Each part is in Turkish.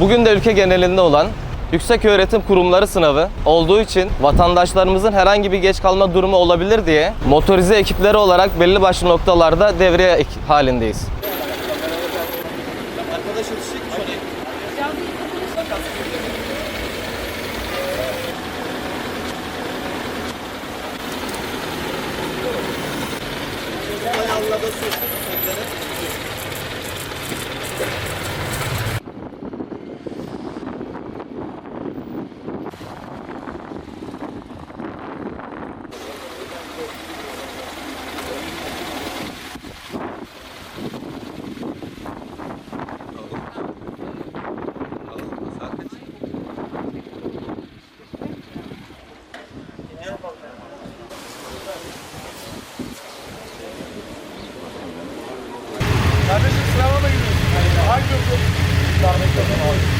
Bugün de ülke genelinde olan Yüksek Öğretim Kurumları sınavı olduğu için vatandaşlarımızın herhangi bir geç kalma durumu olabilir diye motorize ekipleri olarak belli başlı noktalarda devriye ek- halindeyiz. Kardeşim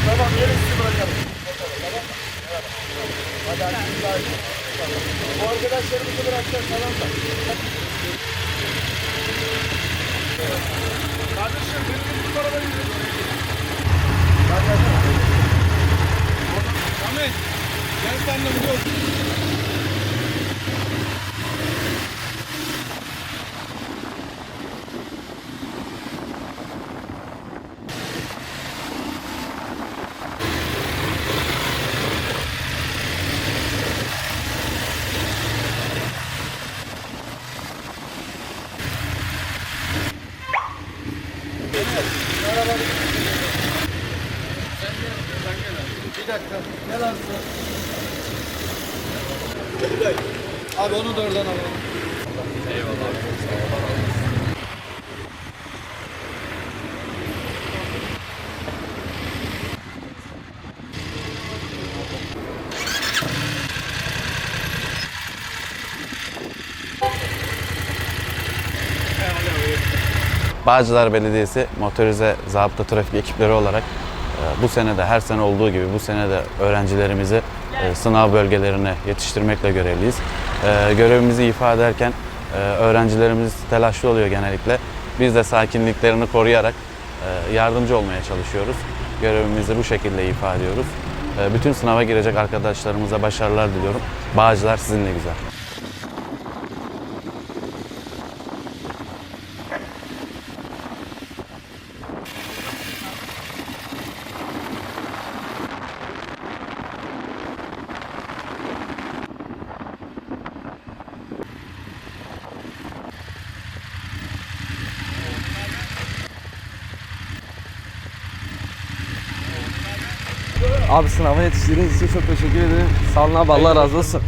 Tamam, gelin sizi bırakalım. Tamam. Hadi hadi siz daha iyi. Bu arkadaşlarımızı bırakacağız tamam mı? Kardeşim benim bu tarafa gidiyorsun. Gel gel gel. Ahmet, gel sen de buraya. Bir dakika. Gel abi sen. Abi onu da oradan alalım. Bağcılar Belediyesi motorize zabıta trafik ekipleri olarak e, bu sene de her sene olduğu gibi bu sene de öğrencilerimizi e, sınav bölgelerine yetiştirmekle görevliyiz. E, Görevimizi ifade ederken öğrencilerimiz telaşlı oluyor genellikle. Biz de sakinliklerini koruyarak yardımcı olmaya çalışıyoruz. Görevimizi bu şekilde ifade ediyoruz. Bütün sınava girecek arkadaşlarımıza başarılar diliyorum. Bağcılar sizinle güzel. Abi sınava yetiştiğiniz için çok teşekkür ederim. Sağ olun abi Allah razı olsun.